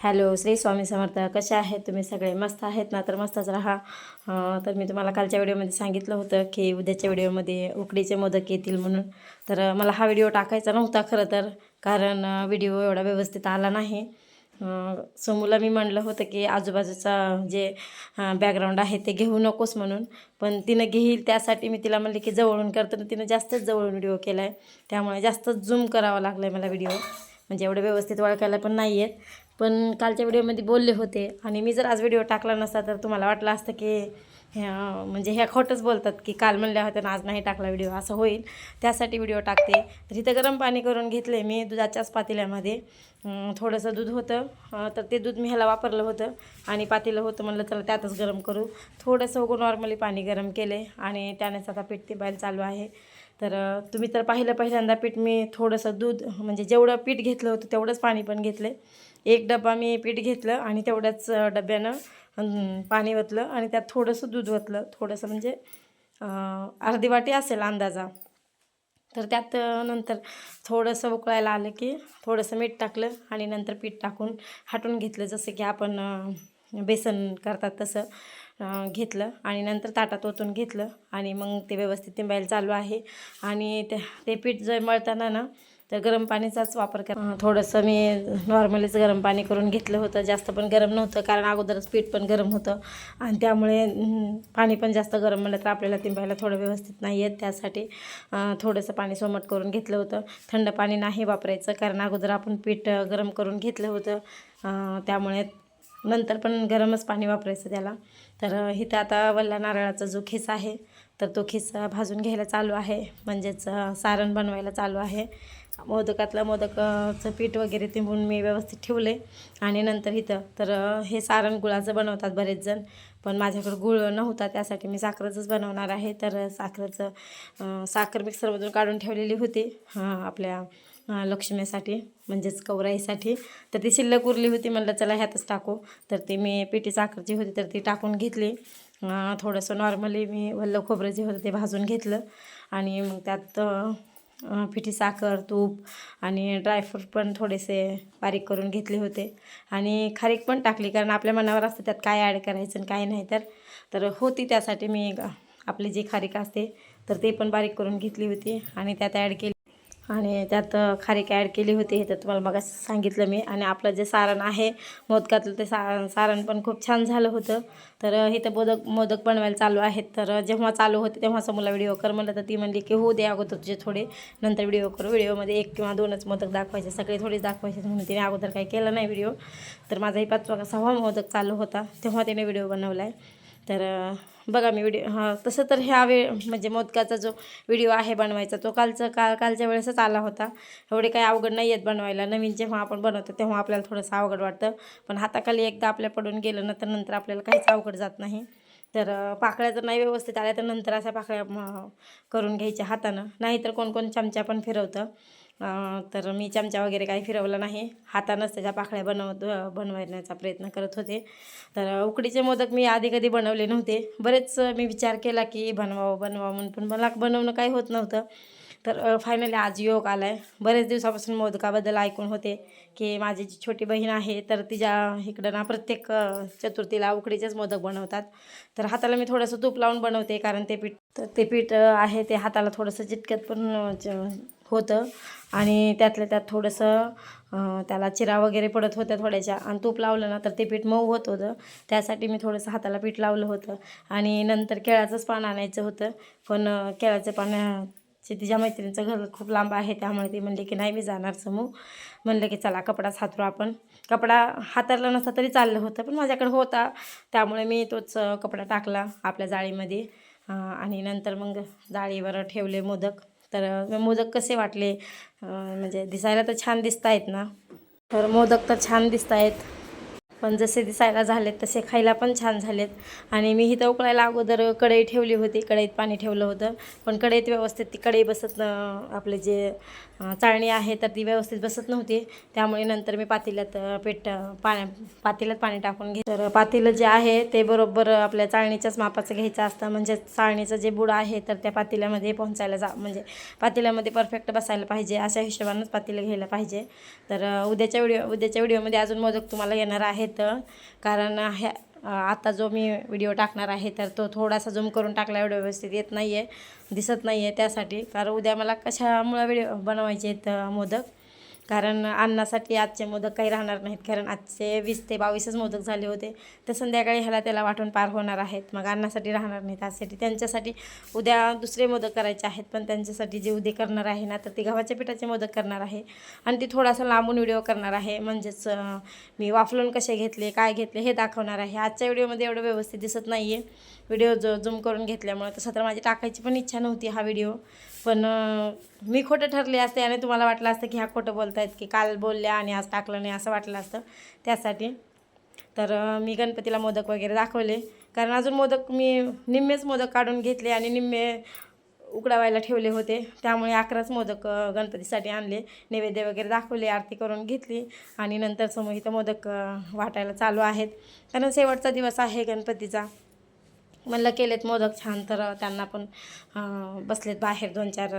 Hello Shri Swami Samarth. कसे आहेत तुम्ही सगळे? मस्त आहेत ना? तर मस्तच राहा. तर मी तुम्हाला कालच्या व्हिडिओमध्ये सांगितलं होतं की उद्याच्या व्हिडिओमध्ये उकडीचे मोदक येतील म्हणून. तर मला हा व्हिडिओ टाकायचा नव्हता खरं तर कारण व्हिडिओ एवढा व्यवस्थित आला नाही. अं, समूला मी म्हणलं होतं की आजूबाजूचा जे बॅकग्राऊंड आहे ते घेऊ नकोस म्हणून. पण तिनं घेईल त्यासाठी मी तिला म्हणले की जवळून करताना तिनं जास्तच जवळून व्हिडिओ केला आहे त्यामुळे जास्तच झूम करावा लागला आहे मला व्हिडिओ. म्हणजे एवढं व्यवस्थित ओळखायला पण नाही आहेत पण कालच्या व्हिडिओमध्ये बोलले होते आणि मी जर आज व्हिडिओ टाकला नसता तर तुम्हाला वाटलं असतं की ह्या म्हणजे ह्या खोटंच बोलतात की काल म्हणल्या होत्या ना आज नाही टाकला व्हिडिओ असं होईल. त्यासाठी व्हिडिओ टाकते. तर इथं गरम पाणी करून घेतले मी दुधाच्याच पातेल्यामध्ये. थोडंसं दूध होतं. तर ते दूध मी ह्याला वापरलं होतं आणि पातेलं होतं म्हणलं तर त्यातच गरम करू. थोडंसं उगून नॉर्मली पाणी गरम केले आणि त्यानेच आता पीठ ते बाहेर चालू आहे. तर तुम्ही तर पाहिलं पहिल्यांदा पीठ मी थोडंसं दूध म्हणजे जेवढं पीठ घेतलं होतं तेवढंच पाणी पण घेतलं. एक डबा मी पीठ घेतलं आणि तेवढ्याच डब्यानं पाणी ओतलं आणि त्यात थोडंसं दूध ओतलं. थोडंसं म्हणजे अर्धी वाटी असेल अंदाजा. तर त्यात नंतर थोडंसं उकळायला आलं की थोडंसं मीठ टाकलं आणि नंतर पीठ टाकून हाटून घेतलं. जसं की आपण बेसन करतात तसं. घेतलं आणि नंतर ताटात ओतून घेतलं आणि मग ते व्यवस्थित तिंबायला चालू आहे. आणि ते ते पीठ जर मळताना ना तर गरम पाणीचाच वापर कर. थोडंसं मी नॉर्मलीच गरम पाणी करून घेतलं होतं. जास्त पण गरम नव्हतं कारण अगोदरच पीठ पण गरम होतं. आणि त्यामुळे पाणी पण जास्त गरम म्हणलं तर आपल्याला तिंबायला थोडं व्यवस्थित नाही येत. त्यासाठी थोडंसं पाणी सोमट करून घेतलं होतं. थंड पाणी नाही वापरायचं कारण अगोदर आपण पीठ गरम करून घेतलं होतं. त्यामुळे नंतर पण गरमच पाणी वापरायचं त्याला. तर इथं आता वल्ला नारळाचा जो खिस आहे तर तो खिस भाजून घ्यायला चालू आहे. म्हणजेच सारण बनवायला चालू आहे. मोदकातलं मोदकाचं पीठ वगैरे तिंबून मी व्यवस्थित ठेवले आणि नंतर इथं तर हे सारण गुळाचं बनवतात बरेच जण. पण माझ्याकडं गुळ नव्हता त्यासाठी मी साखरेचंच बनवणार आहे. तर साखरेचं साखर मिक्सरमधून काढून ठेवलेली होती. आपल्या लक्ष्मीसाठी म्हणजेच कवराईसाठी. तर ती शिल्लक उरली होती म्हणलं चला ह्यातच टाकू. तर ती मी पिठी साखरची होती तर ती टाकून घेतली. थोडंसं नॉर्मली मी वल्ल खोबरं जे होतं ते भाजून घेतलं. आणि मग त्यात पिठी साखर तूप आणि ड्रायफ्रूट पण थोडेसे बारीक करून घेतले होते. आणि खारीक पण टाकली कारण आपल्या मनावर असतं त्यात काय ॲड करायचं आणि काय नाही. तर तर होती त्यासाठी मी आपली जी खारीक असते तर ते पण बारीक करून घेतली होती आणि त्यात ॲड केली. आणि त्यात खारीक ॲड केली होती हे तर तुम्हाला मग सांगितलं मी. आणि आपलं जे सारण आहे मोदकातलं ते सा सारण पण खूप छान झालं होतं. तर हे तर मोदक मोदक बनवायला चालू आहेत. तर जेव्हा चालू होते तेव्हा समोरला व्हिडिओ कर म्हणलं तर ती म्हणली की हो दे अगोदर तुझे थोडे. नंतर व्हिडिओ करू. व्हिडिओमध्ये एक किंवा दोनच मोदक दाखवायचे. सगळे थोडेच दाखवायचे. म्हणून तिने अगोदर काही केलं नाही व्हिडिओ तर माझाही पाचवा सहावा हो, मोदक चालू होता. तेव्हा तिने व्हिडिओ बनवला आहे तर बघा मी व्हिडिओ हां तसं तर ह्या वे म्हणजे मोदकाचा जो व्हिडिओ आहे बनवायचा तो कालचं काल कालच्या वेळेसच आला होता. एवढे काही अवघड नाही आहेत बनवायला. नवीन जेव्हा आपण बनवतो तेव्हा आपल्याला थोडंसं अवघड वाटतं. पण हाताखाली एकदा आपल्या पडून गेलं ना तर नंतर आपल्याला काहीच अवघड जात नाही. तर पाकळ्या जर नाही व्यवस्थित आल्या तर नंतर अशा पाकळ्या करून घ्यायच्या हातानं. नाहीतर कोण कोण चमचा पण फिरवतं. तर मी चमचा वगैरे काही फिरवला नाही. हातानंच त्याच्या पाकळ्या बनवत बनवण्याचा प्रयत्न करत होते. तर उकडीचे मोदक मी आधी कधी बनवले नव्हते. बरेच मी विचार केला की बनवावं बनवावं म्हणून पण मला बनवणं काही होत नव्हतं. तर फायनली आज योग आला आहे बरेच दिवसापासून मोदकाबद्दल ऐकून होते की माझी जी छोटी बहीण आहे तर तिच्या इकडं ना प्रत्येक चतुर्थीला उकडीचेच मोदक बनवतात. तर हाताला मी थोडंसं तूप लावून बनवते कारण ते पीठ तर ते पीठ आहे ते हाताला थोडंसं चिटकत पण ज- होतं. आणि त्यातल्या त्यात थोडंसं त्याला चिरा वगैरे पडत होत्या थोड्याशा आणि तूप लावलं ना तर ते पीठ मऊ होत होतं. त्यासाठी मी थोडंसं हाताला पीठ लावलं होतं. आणि नंतर केळाचंच पान आणायचं होतं. पण केळ्याचं पान पाण्याचे तिच्या मैत्रिणीचं घर खूप लांब आहे त्यामुळे ती म्हणली की नाही मी जाणार समूह म्हणलं की चला कपडाच हातरू आपण. कपडा हातरला नसता तरी चाललं होतं पण माझ्याकडे होता. त्यामुळे मी तोच कपडा टाकला आपल्या जाळीमध्ये. आणि नंतर मग जाळीवर ठेवले मोदक. तर मोदक कसे वाटले? म्हणजे दिसायला तर छान दिसत आहेत ना? तर मोदक तर छान दिसत आहेत पण जसे दिसायला झालेत तसे खायला पण छान झालेत. आणि मी इथं उकळायला अगोदर कढई ठेवली होती कढईत पाणी ठेवलं होतं. पण कढईत व्यवस्थित ती कढई बसत न- आपले जे चाळणी आहे तर ती व्यवस्थित बसत नव्हती. त्यामुळे नंतर मी पातेल्यात पेट पाण्या पातेल्यात पाणी टाकून घे तर पातेलं जे आहे ते बरोबर आपल्या चाळणीच्याच मापाचं घ्यायचं असतं. म्हणजे चाळणीचं जे बुड आहे तर त्या पातेल्यामध्ये पोहोचायला जा म्हणजे पातेल्यामध्ये परफेक्ट बसायला पाहिजे. अशा हिशोबानंच पातेलं घ्यायला पाहिजे. तर उद्याच्या व्हिडिओ उद्याच्या व्हिडिओमध्ये अजून मोदक तुम्हाला येणार आहेत. कारण ह्या आता जो मी व्हिडिओ टाकणार आहे तर तो थोडासा झूम करून टाकला एवढं व्यवस्थित येत नाही आहे दिसत नाही आहे त्यासाठी. कारण उद्या मला कशामुळं व्हिडिओ बनवायचे आहेत मोदक? कारण अन्नासाठी आजचे मोदक काही राहणार नाहीत कारण आजचे वीस ते बावीसच मोदक झाले होते. तर संध्याकाळी ह्याला त्याला वाटून पार होणार आहेत. मग अन्नासाठी राहणार नाहीत आजसाठी त्यांच्यासाठी उद्या दुसरे मोदक करायचे आहेत पण त्यांच्यासाठी जे उद्या करणार आहे ना तर ते गव्हाच्या पिठाचे मोदक करणार आहे. आणि ती थोडासा लांबून व्हिडिओ करणार आहे. म्हणजेच मी वाफलून कसे घेतले काय घेतले हे दाखवणार आहे. आजच्या व्हिडिओमध्ये एवढं व्यवस्थित दिसत नाही आहे व्हिडिओ जो झूम करून घेतल्यामुळे तसं तर माझी टाकायची पण इच्छा नव्हती हा व्हिडिओ. पण मी खोटं ठरले असते आणि तुम्हाला वाटलं असतं की ह्या खोटं बोलतायत की काल बोलल्या आणि आज टाकलं नाही असं वाटलं असतं त्यासाठी. तर मी गणपतीला मोदक वगैरे दाखवले. कारण अजून मोदक मी निम्मेच मोदक काढून घेतले आणि निम्मे उकडावायला ठेवले होते. त्यामुळे अकराच मोदक गणपतीसाठी आणले. नैवेद्य वगैरे दाखवले आरती करून घेतली. आणि नंतर समोर इथं मोदक वाटायला चालू आहेत. कारण शेवटचा दिवस आहे गणपतीचा. म्हणलं केलेत मोदक छान तर त्यांना पण बसलेत बाहेर दोन चार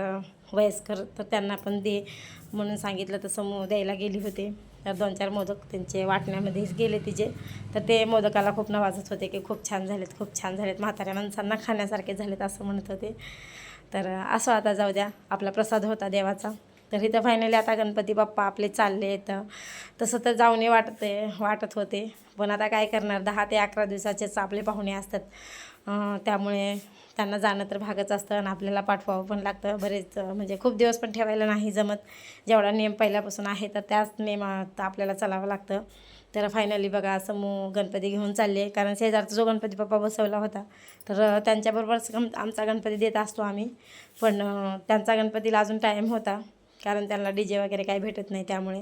वयस्कर तर त्यांना पण दे म्हणून सांगितलं. तसं मो द्यायला गेली होते. तर दोन चार मोदक त्यांचे वाटण्यामध्येच गेले तिचे. तर ते मोदकाला खूप नवाजत होते की खूप छान झालेत खूप छान झालेत. म्हाताऱ्या माणसांना खाण्यासारखे झालेत असं म्हणत होते. तर असं आता जाऊ द्या. आपला प्रसाद होता देवाचा. तर इथं फायनली आता गणपती बाप्पा आपले चालले आहेत तसं तर जाऊने वाटते वाटत होते. पण आता काय करणार? दहा ते अकरा दिवसाचेच आपले पाहुणे असतात. त्यामुळे त्यांना जाणं तर भागच असतं आणि आपल्याला पाठवावं पण लागतं. बरेच म्हणजे खूप दिवस पण ठेवायला नाही जमत. जेवढा नियम पहिल्यापासून आहे तर त्याच नियमात आपल्याला चालावं लागतं. तर फायनली बघा असं मग गणपती घेऊन चालले कारण शेजारचा जो गणपती बाप्पा बसवला होता तर त्यांच्याबरोबरच आमचा गणपती देत असतो आम्ही. पण त्यांचा गणपतीला अजून टाईम होता. कारण त्यांना डी जे वगैरे काही भेटत नाही त्यामुळे.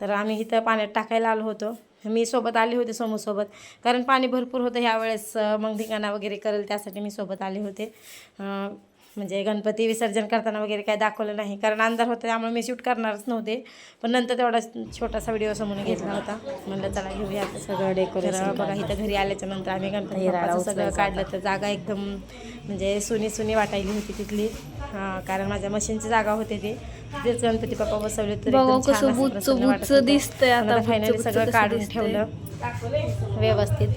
तर आम्ही इथं पाण्यात टाकायला आलो होतो. मी सोबत आले होते सोमूसोबत कारण पाणी भरपूर होतं ह्यावेळेस मग धिंगाणा वगैरे करेल त्यासाठी मी सोबत आले होते. म्हणजे गणपती विसर्जन करताना वगैरे काय दाखवलं नाही. कारण अंधार होता त्यामुळे मी शूट करणारच नव्हते. पण नंतर तेवढा छोटासा व्हिडिओ समोर घेतला होता. म्हणलं चला घेऊया. सगळं डेकोरेशन बघा इथं घरी आल्याच्यानंतर आम्ही गणपती सगळं काढलं. तर जागा एकदम म्हणजे सुनी सुनी वाटायली होती तिथली. हां कारण माझ्या मशीनची जागा होते ती. तिथेच गणपती बाप्पा बसवले तर फायनली सगळं काढून. ठेवलं. व्यवस्थित.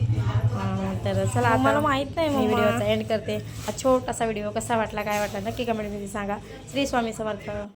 तर चला आता मला माहीत नाही मी. व्हिडिओचा एंड करते. हा छोटासा व्हिडिओ कसा वाटला काय वाटला नक्की कमेंटमध्ये सांगा. श्री स्वामी समर्थ.